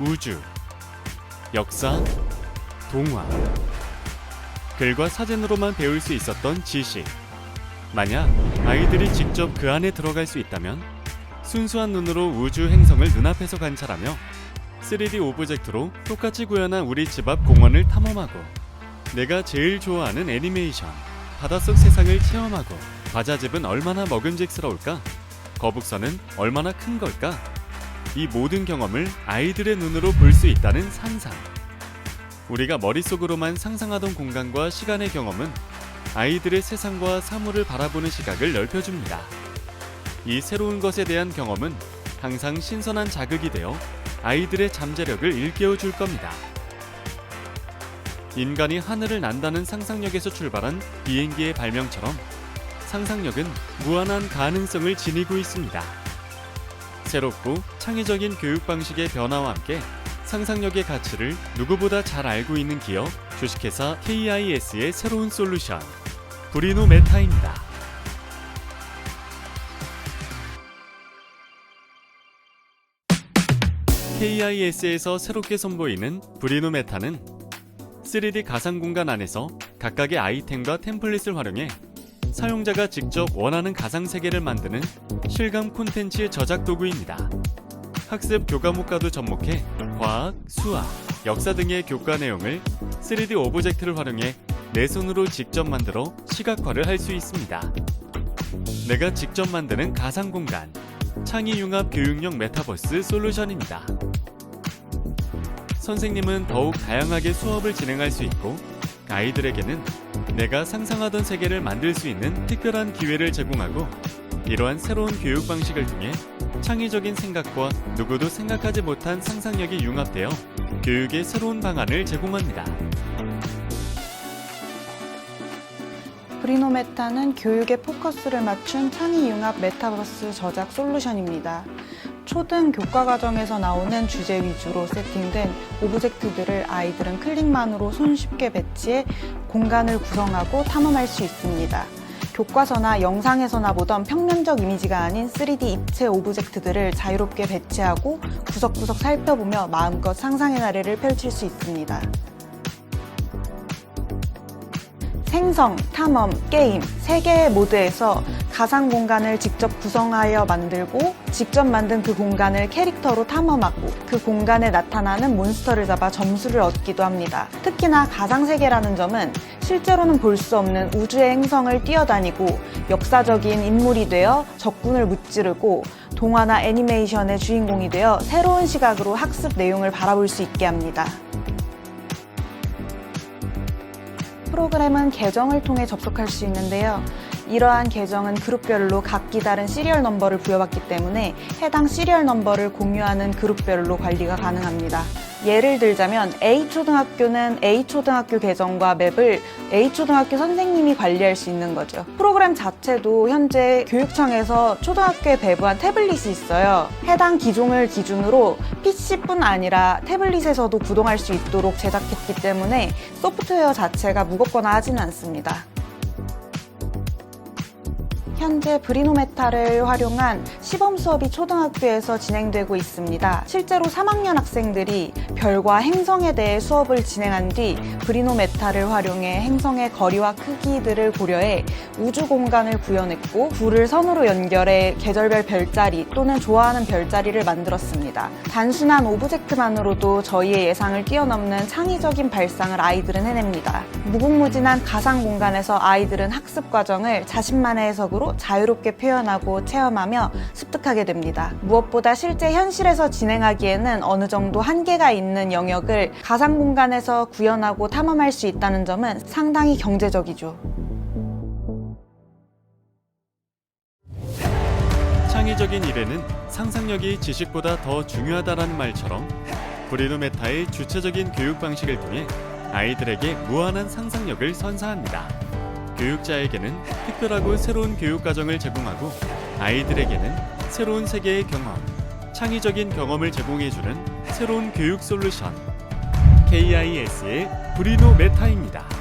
우주, 역사, 동화. 글과 사진으로만 배울 수 있었던 지식. 만약 아이들이 직접 그 안에 들어갈 수 있다면 순수한 눈으로 우주 행성을 눈앞에서 관찰하며 3D 오브젝트로 똑같이 구현한 우리 집 앞 공원을 탐험하고 내가 제일 좋아하는 애니메이션 바닷속 세상을 체험하고 과자집은 얼마나 먹음직스러울까 거북선은 얼마나 큰 걸까 이 모든 경험을 아이들의 눈으로 볼 수 있다는 상상 우리가 머릿속으로만 상상하던 공간과 시간의 경험은 아이들의 세상과 사물을 바라보는 시각을 넓혀줍니다. 이 새로운 것에 대한 경험은 항상 신선한 자극이 되어 아이들의 잠재력을 일깨워 줄 겁니다. 인간이 하늘을 난다는 상상력에서 출발한 비행기의 발명처럼 상상력은 무한한 가능성을 지니고 있습니다. 새롭고 창의적인 교육 방식의 변화와 함께 상상력의 가치를 누구보다 잘 알고 있는 기업 주식회사 KIS의 새로운 솔루션 브리노 메타입니다. KIS에서 새롭게 선보이는 브리노 메타는 3D 가상 공간 안에서 각각의 아이템과 템플릿을 활용해 사용자가 직접 원하는 가상 세계를 만드는 실감 콘텐츠 저작 도구입니다. 학습 교과목과도 접목해 과학, 수학, 역사 등의 교과 내용을 3D 오브젝트를 활용해 내 손으로 직접 만들어 시각화를 할 수 있습니다. 내가 직접 만드는 가상 공간, 창의 융합 교육용 메타버스 솔루션입니다. 선생님은 더욱 다양하게 수업을 진행할 수 있고 아이들에게는 내가 상상하던 세계를 만들 수 있는 특별한 기회를 제공하고 이러한 새로운 교육 방식을 통해 창의적인 생각과 누구도 생각하지 못한 상상력이 융합되어 교육의 새로운 방안을 제공합니다. 브리노메타는 교육에 포커스를 맞춘 창의융합 메타버스 저작 솔루션입니다. 초등 교과 과정에서 나오는 주제 위주로 세팅된 오브젝트들을 아이들은 클릭만으로 손쉽게 배치해 공간을 구성하고 탐험할 수 있습니다. 교과서나 영상에서나 보던 평면적 이미지가 아닌 3D 입체 오브젝트들을 자유롭게 배치하고 구석구석 살펴보며 마음껏 상상의 나래를 펼칠 수 있습니다. 생성, 탐험, 게임 세 개의 모드에서 가상 공간을 직접 구성하여 만들고 직접 만든 그 공간을 캐릭터로 탐험하고 그 공간에 나타나는 몬스터를 잡아 점수를 얻기도 합니다. 특히나 가상 세계라는 점은 실제로는 볼 수 없는 우주의 행성을 뛰어다니고 역사적인 인물이 되어 적군을 무찌르고 동화나 애니메이션의 주인공이 되어 새로운 시각으로 학습 내용을 바라볼 수 있게 합니다. 프로그램은 계정을 통해 접속할 수 있는데요. 이러한 계정은 그룹별로 각기 다른 시리얼 넘버를 부여받기 때문에 해당 시리얼 넘버를 공유하는 그룹별로 관리가 가능합니다. 예를 들자면 A초등학교는 A초등학교 계정과 맵을 A초등학교 선생님이 관리할 수 있는 거죠. 프로그램 자체도 현재 교육청에서 초등학교에 배부한 태블릿이 있어요. 해당 기종을 기준으로 PC뿐 아니라 태블릿에서도 구동할 수 있도록 제작했기 때문에 소프트웨어 자체가 무겁거나 하지는 않습니다. 현재 브리노메타를 활용한 시범 수업이 초등학교에서 진행되고 있습니다. 실제로 3학년 학생들이 별과 행성에 대해 수업을 진행한 뒤 브리노메타를 활용해 행성의 거리와 크기들을 고려해 우주 공간을 구현했고 불을 선으로 연결해 계절별 별자리 또는 좋아하는 별자리를 만들었습니다. 단순한 오브젝트만으로도 저희의 예상을 뛰어넘는 창의적인 발상을 아이들은 해냅니다. 무궁무진한 가상 공간에서 아이들은 학습 과정을 자신만의 해석으로 자유롭게 표현하고 체험하며 습득하게 됩니다. 무엇보다 실제 현실에서 진행하기에는 어느 정도 한계가 있는 영역을 가상 공간에서 구현하고 탐험할 수 있다는 점은 상당히 경제적이죠. 창의적인 일에는 상상력이 지식보다 더 중요하다라는 말처럼 브리노 메타의 주체적인 교육 방식을 통해 아이들에게 무한한 상상력을 선사합니다. 교육자에게는 특별하고 새로운 교육 과정을 제공하고 아이들에게는 새로운 세계의 경험, 창의적인 경험을 제공해주는 새로운 교육 솔루션 KIS의 브리노 메타입니다.